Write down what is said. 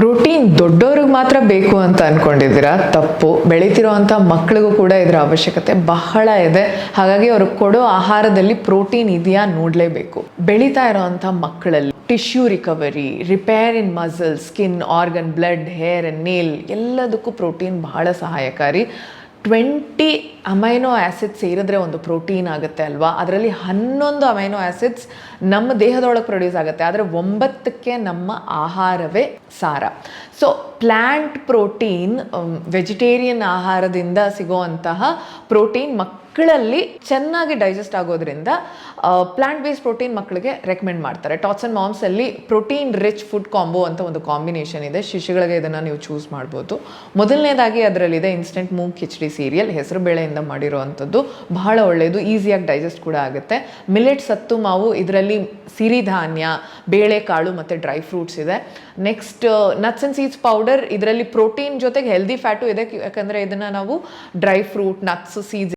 Protein ದೊಡ್ಡವ್ರಿಗೆ ಮಾತ್ರ ಬೇಕು ಅಂತ ಅನ್ಕೊಂಡಿದ್ದೀರಾ? ತಪ್ಪು. ಬೆಳೀತಿರೋವಂಥ ಮಕ್ಕಳಿಗೂ ಕೂಡ ಇದರ ಅವಶ್ಯಕತೆ ಬಹಳ ಇದೆ. ಹಾಗಾಗಿ ಅವರು ಕೊಡೋ ಆಹಾರದಲ್ಲಿ ಪ್ರೋಟೀನ್ ಇದೆಯಾ ನೋಡಲೇಬೇಕು. ಬೆಳೀತಾ ಇರೋವಂಥ ಮಕ್ಕಳಲ್ಲಿ tissue recovery, repair in muscle skin, organ, blood, hair, nail ಎಲ್ಲದಕ್ಕೂ ಪ್ರೋಟೀನ್ ಬಹಳ ಸಹಾಯಕಾರಿ. ಟ್ವೆಂಟಿ ಅಮೈನೋ ಆ್ಯಸಿಡ್ಸ್ ಸೇರಿದ್ರೆ ಒಂದು ಪ್ರೋಟೀನ್ ಆಗುತ್ತೆ ಅಲ್ವಾ? ಅದರಲ್ಲಿ ಹನ್ನೊಂದು ಅಮೈನೋ ಆ್ಯಸಿಡ್ಸ್ ನಮ್ಮ ದೇಹದೊಳಗೆ ಪ್ರೊಡ್ಯೂಸ್ ಆಗುತ್ತೆ. ಆದರೆ ಒಂಬತ್ತಕ್ಕೆ ನಮ್ಮ ಆಹಾರವೇ ಸಾರ. ಸೊ ಪ್ಲ್ಯಾಂಟ್ ಪ್ರೋಟೀನ್ ವೆಜಿಟೇರಿಯನ್ ಆಹಾರದಿಂದ ಸಿಗುವಂತಹ ಪ್ರೋಟೀನ್ ಮಕ್ಕಳಲ್ಲಿ ಚೆನ್ನಾಗಿ ಡೈಜೆಸ್ಟ್ ಆಗೋದ್ರಿಂದ ಪ್ಲಾಂಟ್ ಬೇಸ್ಡ್ ಪ್ರೋಟೀನ್ ಮಕ್ಕಳಿಗೆ ರೆಕಮೆಂಡ್ ಮಾಡ್ತಾರೆ. ಟಾಟ್ಸ್ ಅಂಡ್ ಮಾಮ್ಸಲ್ಲಿ ಪ್ರೋಟೀನ್ ರಿಚ್ ಫುಡ್ ಕಾಂಬೋ ಅಂತ ಒಂದು ಕಾಂಬಿನೇಷನ್ ಇದೆ. ಶಿಶುಗಳಿಗೆ ಇದನ್ನು ನೀವು ಚೂಸ್ ಮಾಡ್ಬೋದು. ಮೊದಲನೇದಾಗಿ ಅದರಲ್ಲಿದೆ ಇನ್ಸ್ಟೆಂಟ್ ಮೂಗ್ ಕಿಚಡಿ ಸೀರಿಯಲ್ ಹೆಸರು ಬೇಳೆಯಿಂದ ಮಾಡಿರುವಂಥದ್ದು. ಬಹಳ ಒಳ್ಳೆಯದು ಈಸಿಯಾಗಿ ಡೈಜೆಸ್ಟ್ ಕೂಡ ಆಗುತ್ತೆ. ಮಿಲೆಟ್ ಸತ್ತು ಮಾವು, ಇದರಲ್ಲಿ ಸಿರಿಧಾನ್ಯ ಬೇಳೆಕಾಳು ಮತ್ತು ಡ್ರೈ ಫ್ರೂಟ್ಸ್ ಇದೆ. Next nuts and seeds powder ಇದರಲ್ಲಿ ಪ್ರೋಟೀನ್ ಜೊತೆಗೆ ಹೆಲ್ದಿ ಫ್ಯಾಟು ಇದೆ. ಯಾಕಂದರೆ ಇದನ್ನು ನಾವು ಡ್ರೈ ಫ್ರೂಟ್ ನಟ್ಸ್ ಸೀಡ್ಸ್